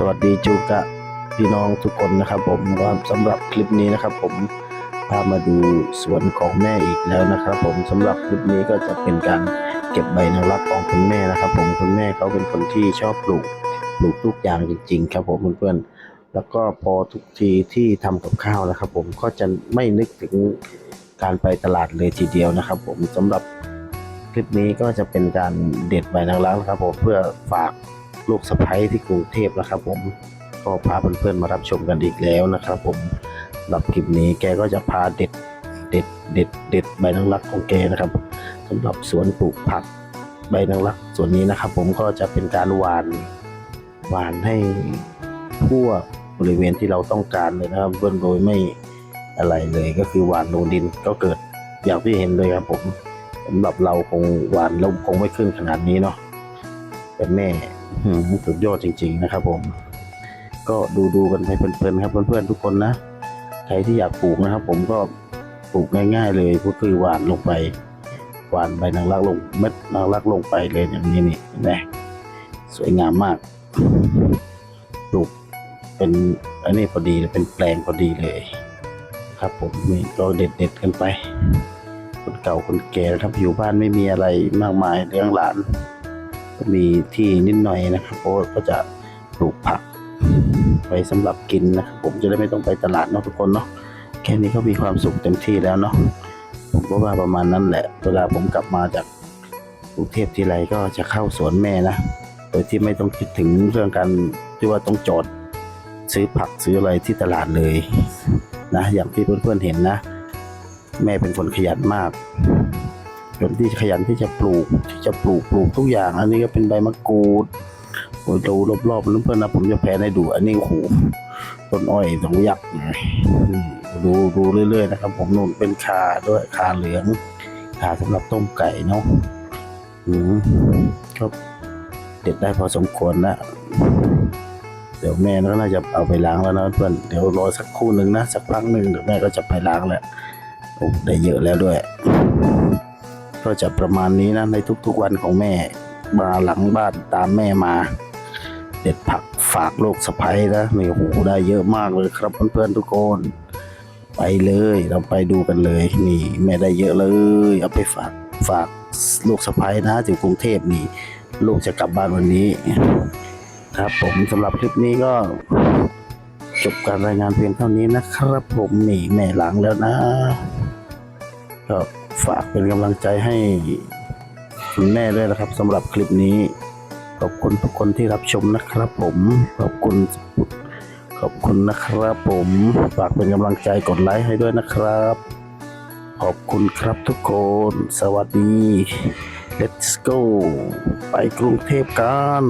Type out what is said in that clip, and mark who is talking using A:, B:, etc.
A: สวัสดีจูกะพี่น้องทุกคนนะครับ ผมสำหรับคลิปนี้นะครับ ผมพามาดูสวนของแม่อีกแล้วนะครับ ผมสำหรับคลิปนี้ก็จะเป็นการเก็บใบนางรักของคุณแม่นะครับ ผมคุณแม่เขาเป็นคนที่ชอบปลูกปลูกทุกอย่างจริง ๆ ครับ ผมเพื่อนๆแล้วก็พอทุกทีที่ทำกับข้าวนะครับ ผมก็จะไม่นึกถึงการไปตลาดเลยทีเดียวนะครับ ผมสำหรับคลิปนี้ก็จะเป็นการเด็ดใบนางรักนะครับ ผมเพื่อฝาก ลูกสะใภ้ที่กรุงเทพนะครับ ผมก็พาเพื่อนๆมารับชมกันอีกแล้วนะครับ ผมสำหรับคลิปนี้แกก็จะพาเด็ดเด็ดเด็ดเด็ดใบนางรักของแกนะครับสำหรับสวนปลูกผักใบนางรักส่วนนี้นะครับ ผมก็จะเป็นการหวานหวานให้ทั่วบริเวณที่เราต้องการเลยนะครับเพื่อนโดยไม่อะไรเลยก็คือหวานลงดินก็เกิดอย่างที่เห็นเลยครับ ผมสำหรับเราคงหวานเราคงไม่ขึ้นขนาดนี้เนาะแต่แม่ สุดยอดจริง ๆ นะครับ ผม ก็ดูดูๆกันไปเพลินๆครับเพื่อนๆทุกคนนะใครที่อยากปลูกนะครับ ผมก็ปลูกง่าย ๆ เลยก็คือหวานลงไป หวานใบนางรักลงเม็ดนางรักลงไปเลยอย่างนี้นี่นไหมสวยงามมากปลูกเป็นอันนี้พอดีเลยเป็นแปลงพอดีเลย ครับผมนี่ก็เด็ดๆกันไป คนเก่าคนแก่นะครับอยู่บ้านไม่มีอะไรมากมายเลี้ยงหลาน ก็มีที่นิดหน่อยนะครับเพราะว่าก็จะปลูกผักไว้สำหรับกินนะครับผมจะได้ไม่ต้องไปตลาดเนาะทุกคนเนาะแค่นี้ก็มีความสุขเต็มที่แล้วเนาะผมก็ว่าประมาณนั้นแหละ เวลาผมกลับมาจากกรุงเทพทีไรก็จะเข้าสวนแม่นะโดยที่ไม่ต้องคิดถึงเรื่องการที่ว่าต้องจอดซื้อผักซื้ออะไรที่ตลาดเลยนะอย่างที่เพื่อนๆเห็นนะ แม่เป็นคนขยันมาก คนที่ขยันที่จะปลูกที่จะปลูกปลูกทุกอย่าง อันนี้ก็เป็นใบมะกรูดโอ้ยดูรอบๆเพื่อนๆนะผมจะแพนให้ดู อันนี้โอ้โหต้นอ้อยสองยักษ์นี่ดูดูเรื่อยๆนะครับ ผมนู่นเป็นคาด้วยคาเหลืองคาสำหรับต้มไก่เนาะอืมก็เด็ดได้พอสมควรนะเดี๋ยวแม่ก็น่าจะเอาไปล้างแล้วนะเพื่อนเดี๋ยวรอสักครู่หนึ่งนะสักพักหนึ่งเดี๋ยวแม่ก็จะไปล้างแหละโอ้ได้เยอะแล้วด้วย ก็จะประมาณนี้นะในทุกๆวันของแม่มาหลังบ้านตามแม่มา เด็ดผักฝากโลกสะพ้ยนะนี่โอ้โหได้เยอะมากเลยครับเพื่อนๆทุกคน ไปเลยเราไปดูกันเลย นี่แม่ได้เยอะเลย เอาไปฝากฝากลูกสะพ้ยนะอยู่กรุงเทพนี่ ลูกจะกลับบ้านวันนี้ ครับผมสำหรับคลิปนี้ก็จบการรายงานเพียงเท่านี้นะครับผมนี่แม่หลังแล้วนะก็ ฝากเป็นกำลังใจให้คุณแม่ด้วยนะครับสำหรับคลิปนี้ ขอบคุณทุกคนที่รับชมนะครับผม ขอบคุณขอบคุณนะครับผมฝากเป็นกำลังใจกดไลค์ให้ด้วยนะครับ ขอบคุณครับทุกคน สวัสดี let's go ไปกรุงเทพกัน